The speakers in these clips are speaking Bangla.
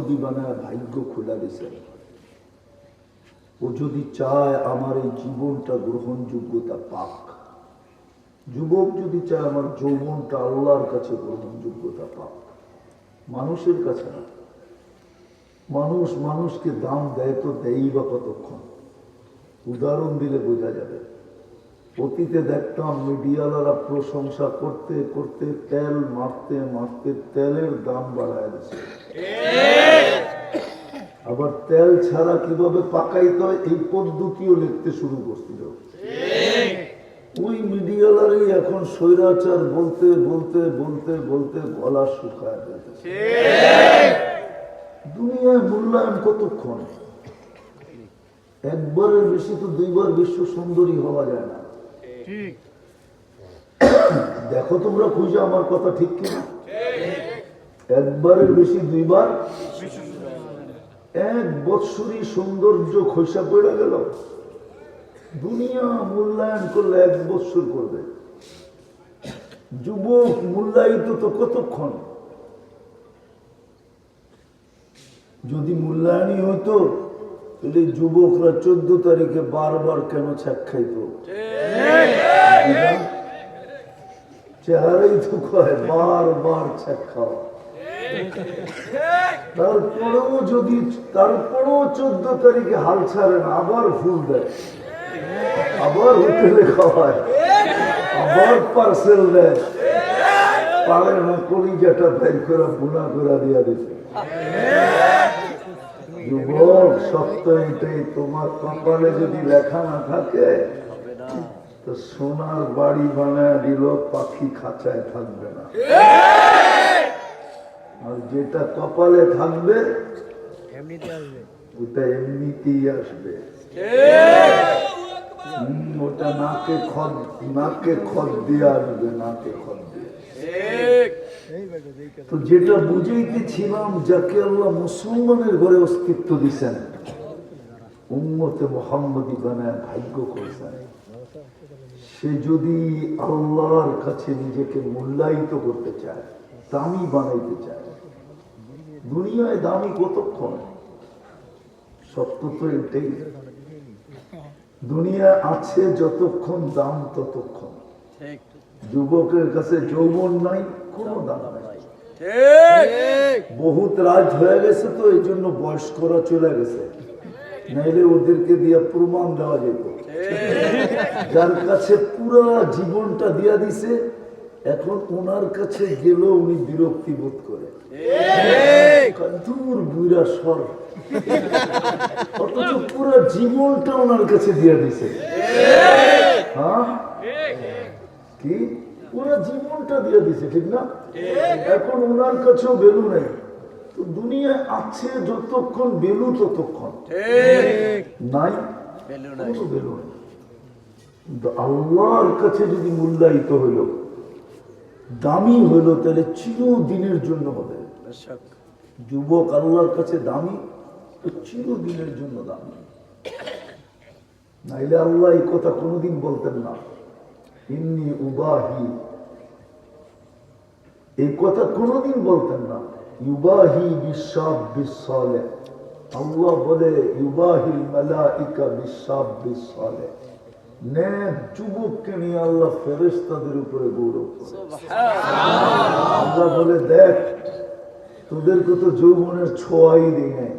বানায় ভাগ্য খোলা দিছেন ও যদি চায় আমার এই জীবনটা গ্রহণযোগ্যতা পাক। যুবক যদি চায় আমার যৌবনটা আল্লাহর কাছে গ্রহণযোগ্যতা পাক। মানুষের কাছে না। মানুষ মানুষকে দাম দেয় তো দেয়ই বা কতক্ষণ। উদাহরণ দিলে বোঝা যাবে। অতীতে দেখতাম মিডিয়ালারা প্রশংসা করতে করতে তেল মারতে মারতে তেলের দাম বাড়ায় দিচ্ছে আবার তেল ছাড়া কীভাবে পাকাইতে হয়? এই পদ্ধতিও লিখতে শুরু করছিল। ওই মিডিয়ালারই এখন স্বৈরাচার বলতে বলতে বলতে বলতে গলা শুকায় যাচ্ছে দুনিয়ায় মূল্যায়ন কতক্ষণ? একবারের বেশি তো দুইবার বিশ্ব সুন্দরী হওয়া যায় না। দেখো তোমরা খুঁজে আমার কথা ঠিক কিনা? একবারের বেশি দুইবার? এক বৎসরই সৌন্দর্য খৈসা পড়ে গেল। দুনিয়া মূল্যায়ন করলে এক বৎসর করবে। যুবক মূল্যায়িত তো কতক্ষণ? যদি মূল্যায়নই হতো তাহলে যুবকরা চোদ্দ তারিখে বারবার কেন ছ্যাক খাইতো? চেহারাই তো কয় বারবার ছ্যাক খাওয়া। তারপরেও যদি, তারপরেও চোদ্দ তারিখে হাল ছাড়ে না, আবার ফুল দেয়। আবার হোটেলে খাওয়ায়। আবার পার্সেল দেয়। করে বুনা করে দিয়া দিতে যুবক তোমার কপালে যদি লেখা না থাকে সোনার বাড়ি বানায় দিল, পাখি খাঁচায় থাকবে না। আর যেটা কপালে থাকবে ওটা এমনিতেই আসবে। ওটা নাকে খদ নাকে খদ দিয়ে আসবে নাকে খদ দিয়ে। তো যেটা বুঝাইতেছিলাম যাকে আল্লাহ মুসলমানের ঘরে অস্তিত্ব দিছেন উম্মতে মোহাম্মদী বানায় ভাগ্য করেছেন। সে যদি আল্লাহর কাছে নিজেকে মূল্যায়িত করতে চায় দামি বানাইতে চায় দুনিয়ায় দামি কতক্ষণ? সত্য তো এটাই। দুনিয়া আছে যতক্ষণ দাম ততক্ষণ। যুবকের কাছে যৌবন নাই কোনো দাম নাই। বহুত রাজ হয়ে গেছে তো এই জন্য বয়স্করা চলে গেছে। নাইলে ওদেরকে দিয়ে প্রমাণ দেওয়া যেত। যার কাছে পুরা জীবনটা দিয়া দিছে এখন ওনার কাছে গেল উনি বিরক্তি বোধ করে। দূর বুড়া সর। অথচ পুরো জীবনটা ওনার কাছে দিয়ে দিছে। হ্যাঁ? কি? পুরো জীবনটা দিয়ে দিছে ঠিক না? এখন ওনার কাছেও বেলু নেই। তো দুনিয়ায় আছে যতক্ষণ বেলু ততক্ষণ। নাই? বেলু নেই। আল্লাহর কাছে যদি মূল্যায়িত হইল দামি হইল তাহলে চিরদিনের জন্য হবে। যুবক আল্লাহর কাছে দামি তো চিরদিনের জন্য দামি। নাইলে আল্লাহ এই কথা কোনোদিন বলতেন না। ইন্নি উবাহি। এই কথা কোনোদিন বলতেন না। ইউবাহি বিশ্বাব বিশ্বলে আল্লাহ বলে ইউবাহিল মালাইকা বিশ্বাব বিশ্বলে ন্যাক যুবককে নিয়ে আল্লাহ ফেরেশতাদের উপরে গৌরব আল্লাহ বলে দেখ তোদেরকে তো যৌবনের ছোঁয়াই দিই নাই।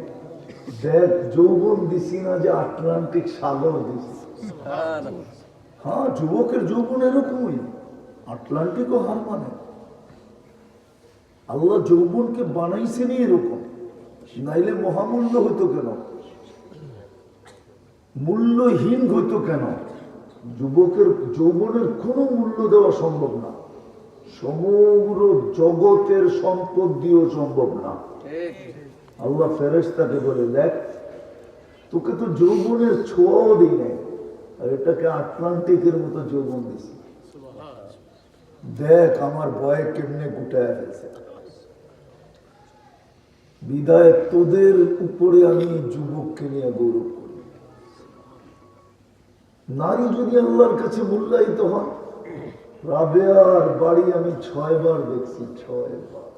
দেখ যৌবন দিছি না যে আটলান্টিক সাগর দিছি। হ্যাঁ যুবকের যৌবন এরকমই। আটলান্টিকও হার মানে। আল্লাহ যৌবনকে বানাইছেনই এরকম। নাইলে মহামূল্য হইতো কেন? মূল্যহীন হইতো কেন? যুবকের, যৌবনের কোনো মূল্য দেওয়া সম্ভব না। সমগ্র জগতের সম্পদ দিয়েও সম্ভব না। আল্লাহ ফেরেস্তাকে বলে, দেখ, তোকে তো যৌবনের ছোঁয়াও দিই নাই, আর এটাকে আটলান্টিকের মতো যৌবন দিছি দেখ, আমার বয়ে কেমনে গুটায় ফেলছে। বিদায়, তোদের উপরে আমি যুবককে নিয়ে গৌরব নারী যদি আল্লাহর কাছে মূল্যায়িত হন রাবেয়ার বাড়ি আমি ছয়বার দেখছি ছয় বার